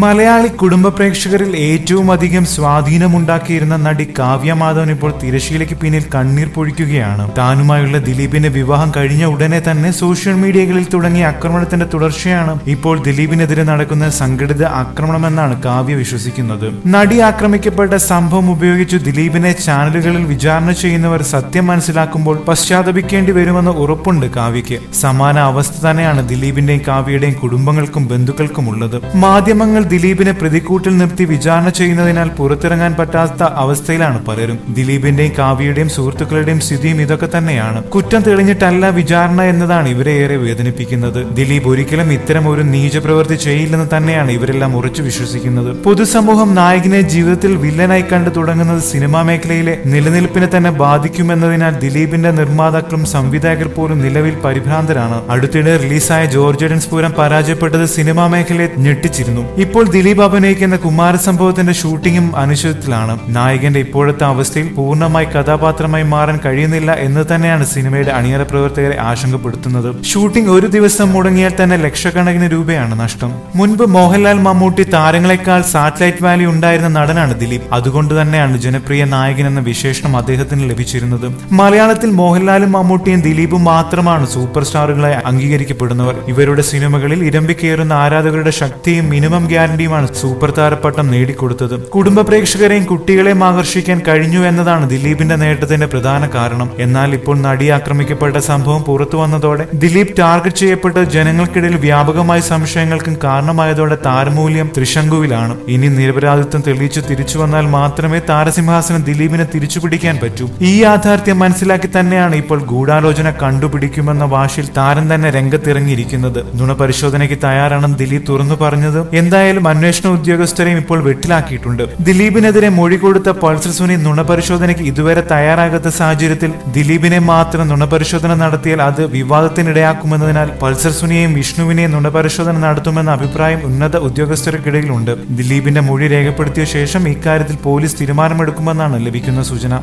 മലയാളി കുടുംബ പ്രേക്ഷകരിൽ ഏറ്റവും അധികം സ്വാധീനമുണ്ടാക്കിയിരുന്ന നടി കാവ്യ മാധവൻ ഇപ്പോൾ തിരശ്ശീലയ്ക്ക് പിന്നിൽ കണ്ണീർ പൊഴിക്കുകയാണ്. താനുമായുള്ള ദിലീപിന്റെ വിവാഹം കഴിഞ്ഞ ഉടനെ തന്നെ സോഷ്യൽ മീഡിയകളിൽ തുടങ്ങിയ ആക്രമണത്തിന്റെ തുടർച്ചയാണ് ഇപ്പോൾ ദിലീപിനെതിരെ നടക്കുന്ന സംഘടിത ആക്രമണമെന്നാണ് കാവ്യ വിശ്വസിക്കുന്നത്. നടി ആക്രമിക്കപ്പെട്ട സംഭവം ഉപയോഗിച്ച് ദിലീപിനെ ചാനലുകളിൽ വിചാരണ ചെയ്യുന്നവർ സത്യം മനസ്സിലാക്കുമ്പോൾ പശ്ചാത്തപിക്കേണ്ടി വരുമെന്ന് ഉറപ്പുണ്ട് കാവ്യയ്ക്ക്. സമാന അവസ്ഥ തന്നെയാണ് ദിലീപിന്റെയും കാവ്യയുടെയും കുടുംബങ്ങൾക്കും ബന്ധുക്കൾക്കും ഉള്ളത്. മാധ്യമങ്ങൾ ദിലീപിനെ പ്രതിക്കൂട്ടിൽ നിർത്തി വിചാരണ ചെയ്യുന്നതിനാൽ പുറത്തിറങ്ങാൻ പറ്റാത്ത അവസ്ഥയിലാണ് പലരും. ദിലീപിന്റെയും കാവ്യയുടെയും സുഹൃത്തുക്കളുടെയും സ്ഥിതിയും ഇതൊക്കെ തന്നെയാണ്. കുറ്റം തെളിഞ്ഞിട്ടല്ല വിചാരണ എന്നതാണ് ഇവരെ ഏറെ വേദനിപ്പിക്കുന്നത്. ദിലീപ് ഒരിക്കലും ഇത്തരം ഒരു നീചപ്രവൃത്തി ചെയ്യില്ലെന്ന് തന്നെയാണ് ഇവരെല്ലാം ഉറച്ചു വിശ്വസിക്കുന്നത്. പൊതുസമൂഹം നായകനെ ജീവിതത്തിൽ വില്ലനായി കണ്ടു തുടങ്ങുന്നത് സിനിമാ മേഖലയിലെ നിലനിൽപ്പിനെ തന്നെ ബാധിക്കുമെന്നതിനാൽ ദിലീപിന്റെ നിർമ്മാതാക്കളും സംവിധായകർ പോലും നിലവിൽ പരിഭ്രാന്തരാണ്. അടുത്തിടെ റിലീസായ ജോർജ് സ്ഫൂരം പരാജയപ്പെട്ടത് സിനിമാ മേഖലയെ ഞെട്ടിച്ചിരുന്നു. ഇപ്പോൾ ദിലീപ് അഭിനയിക്കുന്ന കുമാരസംഭവത്തിന്റെ ഷൂട്ടിംഗും അനിശ്ചിതത്തിലാണ്. നായകന്റെ ഇപ്പോഴത്തെ അവസ്ഥയിൽ പൂർണമായി കഥാപാത്രമായി മാറാൻ കഴിയുന്നില്ല എന്ന് തന്നെയാണ് സിനിമയുടെ അണിയറ പ്രവർത്തകരെ ആശങ്കപ്പെടുത്തുന്നത്. ഷൂട്ടിംഗ് ഒരു ദിവസം മുടങ്ങിയാൽ തന്നെ ലക്ഷക്കണക്കിന് രൂപയാണ് നഷ്ടം. മുൻപ് മോഹൻലാൽ മമ്മൂട്ടി താരങ്ങളെക്കാൾ സാറ്റലൈറ്റ് വാല്യൂ ഉണ്ടായിരുന്ന നടനാണ് ദിലീപ്. അതുകൊണ്ട് തന്നെയാണ് ജനപ്രിയ നായകൻ എന്ന വിശേഷണം അദ്ദേഹത്തിന് ലഭിച്ചിരുന്നത്. മലയാളത്തിൽ മോഹൻലാലും മമ്മൂട്ടിയും ദിലീപും മാത്രമാണ് സൂപ്പർ സ്റ്റാറുകളായി അംഗീകരിക്കപ്പെടുന്നവർ. ഇവരുടെ സിനിമകളിൽ ഇരമ്പിക്കേറുന്ന ആരാധകരുടെ ശക്തിയും മിനിമം ഗ്യാരണ്ടിയുമാണ് സൂപ്പർ താരപ്പട്ടം നേടിക്കൊടുത്തത്. കുടുംബ പ്രേക്ഷകരെയും കുട്ടികളെയും ആകർഷിക്കാൻ കഴിഞ്ഞു എന്നതാണ് ദിലീപിന്റെ നേട്ടത്തിന്റെ പ്രധാന കാരണം. എന്നാൽ ഇപ്പോൾ നടി ആക്രമിക്കപ്പെട്ട സംഭവം പുറത്തു വന്നതോടെ ദിലീപ് ടാർഗറ്റ് ചെയ്യപ്പെട്ട് ജനങ്ങൾക്കിടയിൽ വ്യാപകമായ സംശയങ്ങൾക്കും കാരണമായതോടെ താരമൂല്യം ത്രിശങ്കുവിലാണ്. ഇനി നിരപരാധിത്വം തെളിയിച്ചു തിരിച്ചു വന്നാൽ മാത്രമേ താരസിംഹാസനം ദിലീപിനെ തിരിച്ചുപിടിക്കാൻ പറ്റൂ. ഈ യാഥാർത്ഥ്യം മനസ്സിലാക്കി തന്നെയാണ് ഇപ്പോൾ ഗൂഢാലോചന കണ്ടുപിടിക്കുമെന്ന വാശിൽ താരം തന്നെ രംഗത്തിറങ്ങിയിരിക്കുന്നത്. നുണപരിശോധനയ്ക്ക് തയ്യാറാണെന്ന് ദിലീപ് തുറന്നു പറഞ്ഞത്. എന്തായാലും അന്വേഷണ ഉദ്യോഗസ്ഥരെയും ഇപ്പോൾ വെട്ടിലാക്കിയിട്ടുണ്ട്. ദിലീപിനെതിരെ മൊഴി കൊടുത്ത പൾസർ സുനി നുണപരിശോധനയ്ക്ക് ഇതുവരെ തയ്യാറാകാത്ത സാഹചര്യത്തിൽ ദിലീപിനെ മാത്രം നുണപരിശോധന നടത്തിയാൽ അത് വിവാദത്തിനിടയാക്കുമെന്നതിനാൽ പൾസർ സുനിയെയും വിഷ്ണുവിനെയും നുണപരിശോധന നടത്തുമെന്ന അഭിപ്രായം ഉന്നത ഉദ്യോഗസ്ഥർക്കിടയിലുണ്ട്. ദിലീപിന്റെ മൊഴി രേഖപ്പെടുത്തിയ ശേഷം ഇക്കാര്യത്തിൽ പോലീസ് തീരുമാനമെടുക്കുമെന്നാണ് ലഭിക്കുന്ന സൂചന.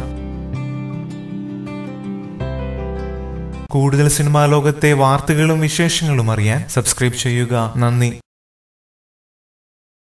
കൂടുതൽ സിനിമാ ലോകത്തെ വാർത്തകളും വിശേഷങ്ങളും അറിയാൻ സബ്സ്ക്രൈബ് ചെയ്യുക. നന്ദി.